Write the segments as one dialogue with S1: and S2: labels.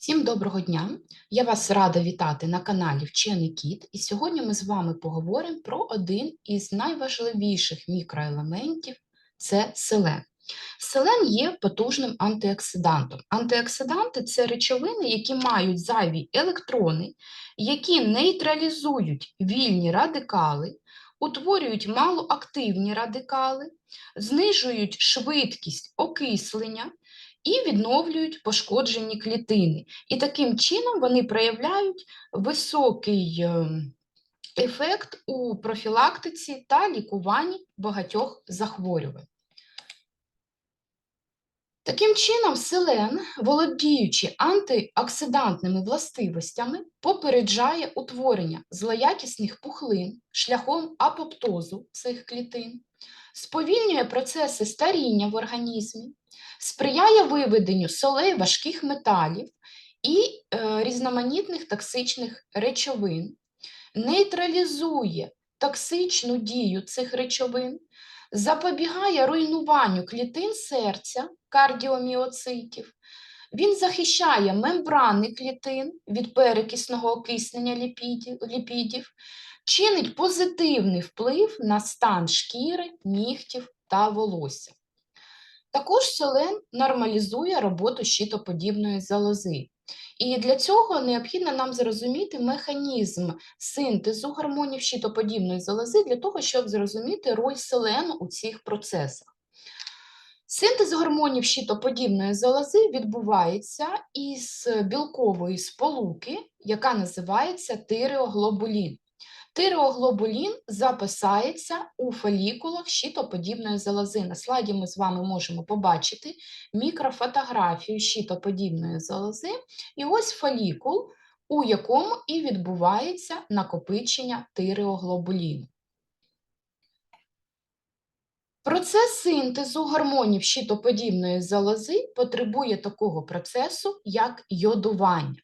S1: Всім доброго дня! Я вас рада вітати на каналі Вчений Кіт. І сьогодні ми з вами поговоримо про один із найважливіших мікроелементів це селен. Селен є потужним антиоксидантом. Антиоксиданти це речовини, які мають зайві електрони, які нейтралізують вільні радикали, утворюють малоактивні радикали, знижують швидкість окислення і відновлюють пошкоджені клітини. І таким чином вони проявляють високий ем, ефект у профілактиці та лікуванні багатьох захворювань. Таким чином, селен, володіючи антиоксидантними властивостями, попереджає утворення злоякісних пухлин шляхом апоптозу цих клітин, сповільнює процеси старіння в організмі, сприяє виведенню солей важких металів і е, різноманітних токсичних речовин, нейтралізує токсичну дію цих речовин, запобігає руйнуванню клітин серця, кардіоміоцитів, він захищає мембрани клітин від перекисного окиснення ліпідів, ліпідів, чинить позитивний вплив на стан шкіри, нігтів та волосся. Також селен нормалізує роботу щитоподібної залози. І для цього необхідно нам зрозуміти механізм синтезу гормонів щитоподібної залози для того, щоб зрозуміти роль селену у цих процесах. Синтез гормонів щитоподібної залози відбувається із білкової сполуки, яка називається тиреоглобулін. Тиреоглобулін записається у фолікулах щитоподібної залози. На слайді ми з вами можемо побачити мікрофотографію щитоподібної залози, і ось фолікул, у якому і відбувається накопичення тиреоглобуліну. Процес синтезу гормонів щитоподібної залози потребує такого процесу, як йодування.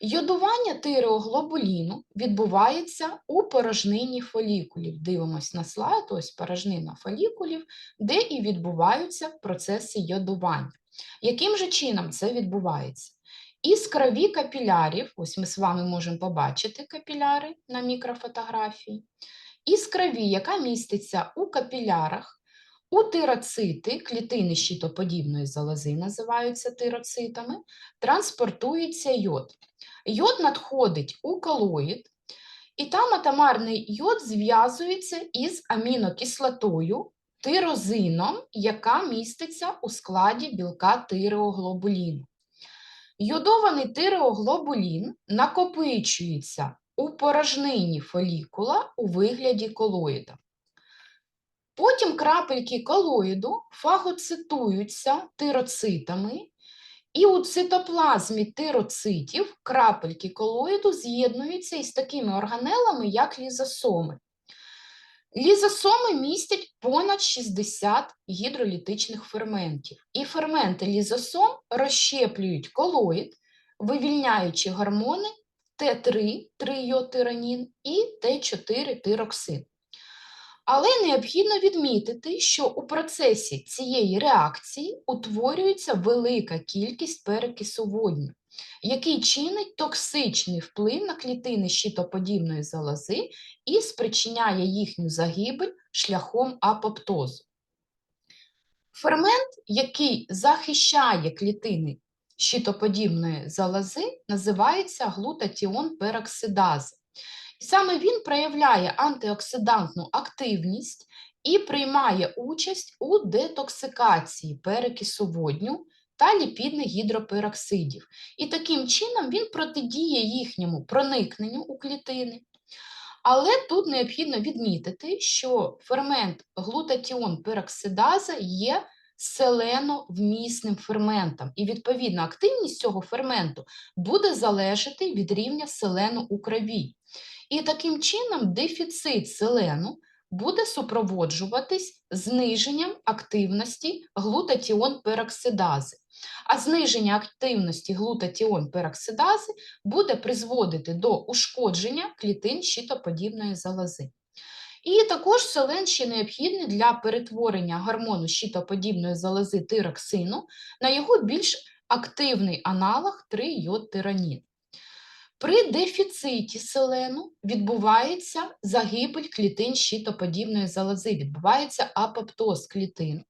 S1: Йодування тиреоглобуліну відбувається у порожнині фолікулів. Дивимось на слайд, ось порожнина фолікулів, де і відбуваються процеси йодування. Яким же чином це відбувається? Із крові капілярів, ось ми з вами можемо побачити капіляри на мікрофотографії, із крові, яка міститься у капілярах, у тироцити, клітини щитоподібної залози називаються тироцитами, транспортується йод. Йод надходить у колоїд, і там атомарний йод зв'язується із амінокислотою тирозином, яка міститься у складі білка тиреоглобуліну. Йодований тиреоглобулін накопичується у порожнині фолікула у вигляді колоїда. Потім крапельки колоїду фагоцитуються тироцитами, і у цитоплазмі тироцитів крапельки колоїду з'єднуються із такими органелами, як лізосоми. Лізосоми містять понад 60 гідролітичних ферментів, і ферменти лізосом розщеплюють колоїд, вивільняючи гормони Т3 трийотиранін і Т4 тироксин. Але необхідно відмітити, що у процесі цієї реакції утворюється велика кількість перекису водню, який чинить токсичний вплив на клітини щитоподібної залози і спричиняє їхню загибель шляхом апоптозу. Фермент, який захищає клітини щитоподібної залози, називається глутатіон пероксидази. Саме він проявляє антиоксидантну активність і приймає участь у детоксикації перекису водню та ліпідних гідропероксидів. І таким чином він протидіє їхньому проникненню у клітини. Але тут необхідно відмітити, що фермент глутатіон пероксидаза є селеновмісним ферментом, і відповідно активність цього ферменту буде залежати від рівня селену у крові. І таким чином дефіцит селену буде супроводжуватись зниженням активності глутатіон пероксидази. А зниження активності глутатіон пероксидази буде призводити до ушкодження клітин щитоподібної залози. І також селен ще необхідний для перетворення гормону щитоподібної залози тироксину на його більш активний аналог 3-йод-тиранін. При дефіциті селену відбувається загибель клітин щитоподібної залози, відбувається апоптоз клітин.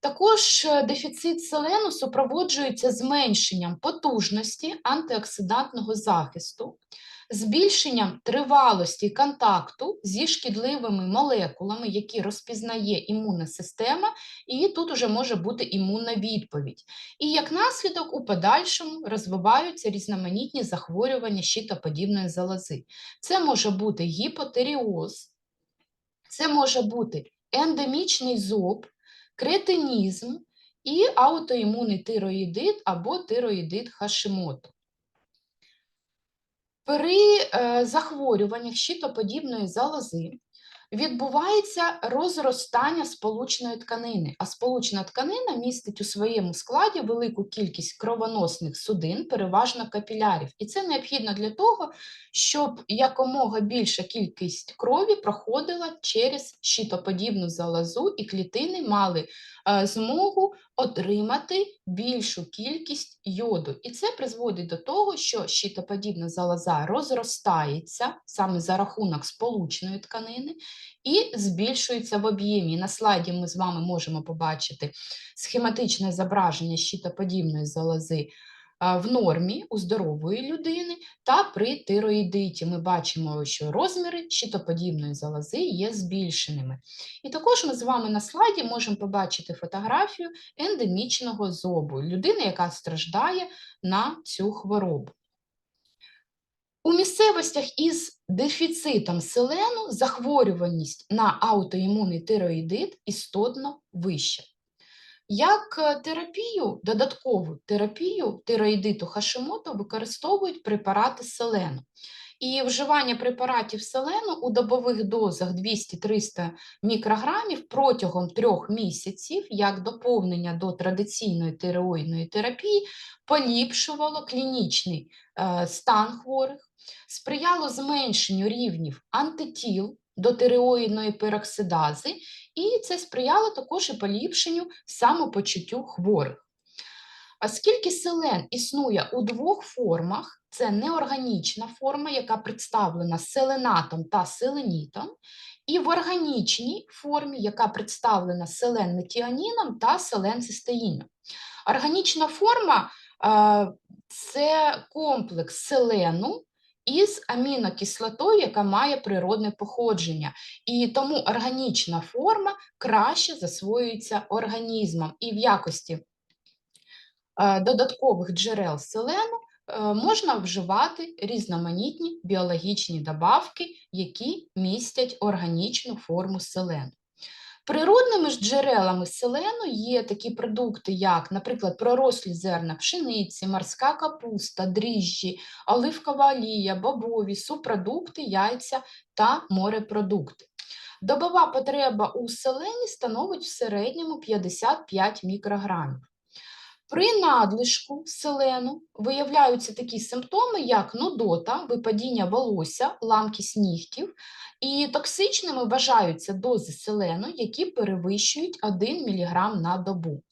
S1: Також е, дефіцит селену супроводжується зменшенням потужності антиоксидантного захисту, збільшенням тривалості контакту зі шкідливими молекулами, які розпізнає імунна система, і тут уже може бути імунна відповідь. І як наслідок у подальшому розвиваються різноманітні захворювання щитоподібної залози. Це може бути гіпотеріоз, це може бути ендемічний зоб, кретинізм і аутоімунний тироїдит або тироїдит Хашимото. При е, захворюваннях щитоподібної залози відбувається розростання сполучної тканини, а сполучна тканина містить у своєму складі велику кількість кровоносних судин, переважно капілярів. І це необхідно для того, щоб якомога більша кількість крові проходила через щитоподібну залозу, і клітини мали змогу отримати більшу кількість йоду. І це призводить до того, що щитоподібна залоза розростається саме за рахунок сполучної тканини і збільшується в об'ємі. На слайді ми з вами можемо побачити схематичне зображення щитоподібної залози в нормі у здорової людини та при тироїдиті. Ми бачимо, що розміри щитоподібної залози є збільшеними. І також ми з вами на слайді можемо побачити фотографію ендемічного зобу, людини, яка страждає на цю хворобу. У місцевостях із дефіцитом селену захворюваність на аутоімунний тироїдит істотно вища. Як е, терапію, додаткову терапію тироїдиту Хашимото використовують препарати селену. І вживання препаратів селену у добових дозах 200-300 мікрограмів протягом трьох місяців, як доповнення до традиційної тиреоїдної терапії, поліпшувало клінічний е, стан хворих, сприяло зменшенню рівнів антитіл до тиреоїдної пероксидази, і це сприяло також і поліпшенню самопочуттю хворих. Оскільки селен існує у двох формах, це неорганічна форма, яка представлена селенатом та селенітом, і в органічній формі, яка представлена селен-метіаніном та селен-цистеїном. Органічна форма це комплекс селену із амінокислотою, яка має природне походження. І тому органічна форма краще засвоюється організмом. І в якості е, додаткових джерел селену е, можна вживати різноманітні біологічні добавки, які містять органічну форму селену. Природними ж джерелами селену є такі продукти, як, наприклад, пророслі зерна пшениці, морська капуста, дріжджі, оливкова олія, бобові, супродукти, яйця та морепродукти. Добова потреба у селені становить в середньому 55 мікрограмів. При надлишку селену виявляються такі симптоми, як нудота, випадіння волосся, ламкість нігтів, і токсичними вважаються дози селену, які перевищують 1 мг на добу.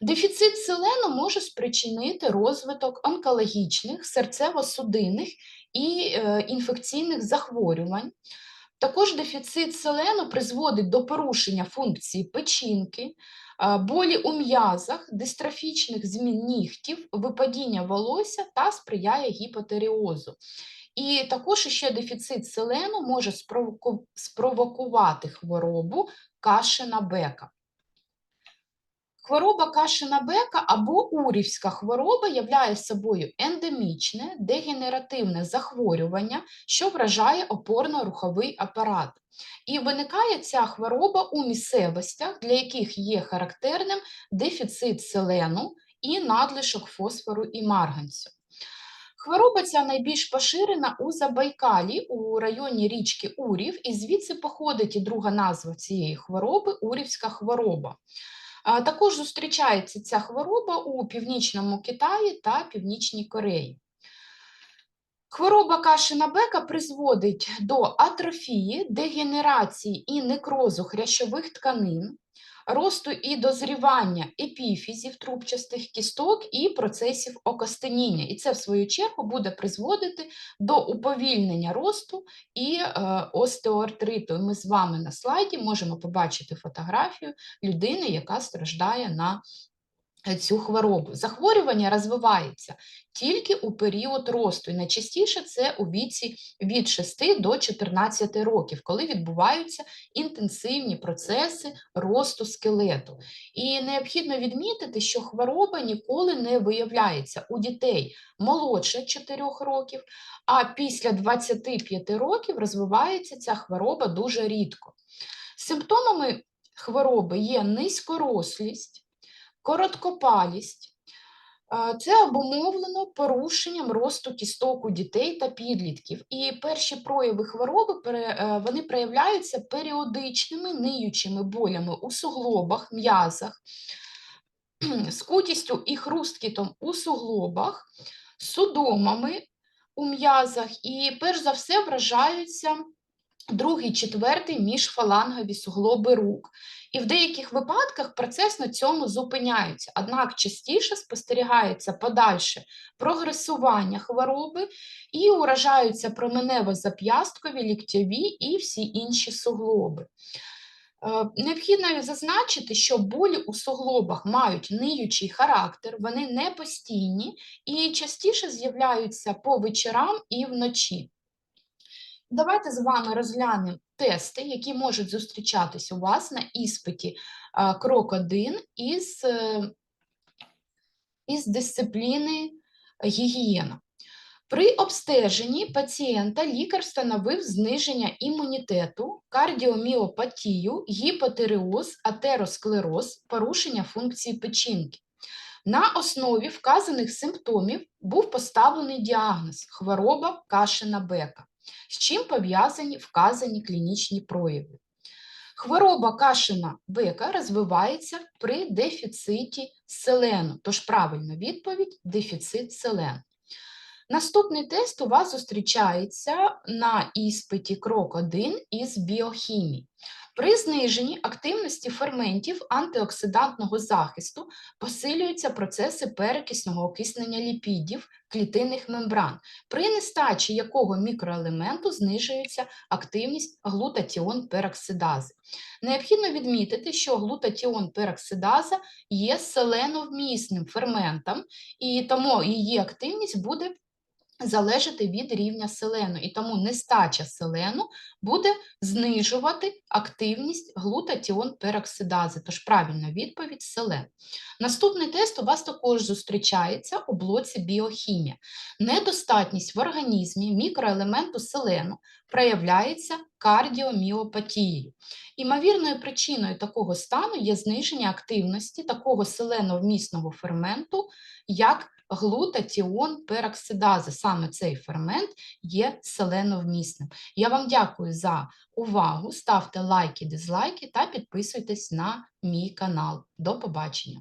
S1: Дефіцит селену може спричинити розвиток онкологічних, серцево-судинних і е, інфекційних захворювань. Також дефіцит селену призводить до порушення функції печінки, болі у м'язах, дистрофічних змін нігтів, випадіння волосся та сприяє гіпотеріозу. І також ще дефіцит селену може спровокувати хворобу кашина бека. Хвороба кашина бека або урівська хвороба являє собою ендемічне дегенеративне захворювання, що вражає опорно-руховий апарат. І виникає ця хвороба у місцевостях, для яких є характерним дефіцит селену і надлишок фосфору і марганцю. Хвороба ця найбільш поширена у Забайкалі у районі річки Урів, і звідси походить і друга назва цієї хвороби урівська хвороба. Також зустрічається ця хвороба у Північному Китаї та Північній Кореї. Хвороба кашина бека призводить до атрофії, дегенерації і некрозу хрящових тканин, росту і дозрівання епіфізів трубчастих кісток і процесів окостеніння. І це, в свою чергу, буде призводити до уповільнення росту і е, остеоартриту. І Ми з вами на слайді можемо побачити фотографію людини, яка страждає на цю хворобу. Захворювання розвивається тільки у період росту, і найчастіше це у віці від 6 до 14 років, коли відбуваються інтенсивні процеси росту скелету. І необхідно відмітити, що хвороба ніколи не виявляється у дітей молодше 4 років, а після 25 років розвивається ця хвороба дуже рідко. Симптомами хвороби є низькорослість, короткопалість. Е, Це обумовлено порушенням росту кісток у дітей та підлітків. І перші прояви хвороби е, вони проявляються періодичними ниючими болями у суглобах, м'язах, скутістю і хрусткітом у суглобах, судомами у м'язах, і перш за все вражаються другий, четвертий міжфалангові суглоби рук. І в деяких випадках процес на цьому зупиняється, однак частіше спостерігається подальше прогресування хвороби і уражаються променево-зап'ясткові, ліктьові і всі інші суглоби. Е, Необхідно зазначити, що болі у суглобах мають ниючий характер, вони не постійні і частіше з'являються по вечорам і вночі. Давайте з вами розглянемо тести, які можуть зустрічатись у вас на іспиті крок 1 із, е, із дисципліни гігієна. При обстеженні пацієнта лікар встановив зниження імунітету, кардіоміопатію, гіпотиреоз, атеросклероз, порушення функції печінки. На основі вказаних симптомів був поставлений діагноз хвороба кашина бека, з чим пов'язані вказані клінічні прояви. Хвороба кашина бека розвивається при дефіциті селену, тож правильна відповідь дефіцит селену. Наступний тест у вас зустрічається на іспиті крок 1 із біохімії. При зниженні активності ферментів антиоксидантного захисту посилюються процеси перекисного окиснення ліпідів клітинних мембран, при нестачі якого мікроелементу знижується активність глутатіон пероксидази. Необхідно відмітити, що глутатіон пероксидаза є селеновмісним ферментом, і тому її активність буде залежати від рівня селену, і тому нестача селену буде знижувати активність глутатіон пероксидази, тож правильна відповідь селен. Наступний тест у вас також зустрічається у блоці біохімія. Недостатність в організмі мікроелементу селену проявляється кардіоміопатією. Імовірною причиною такого стану є зниження активності такого селеновмісного ферменту, як глутатіон пероксидази. Саме цей фермент є селеновмісним. Я вам дякую за увагу. Ставте лайки, дизлайки та підписуйтесь на мій канал. До побачення!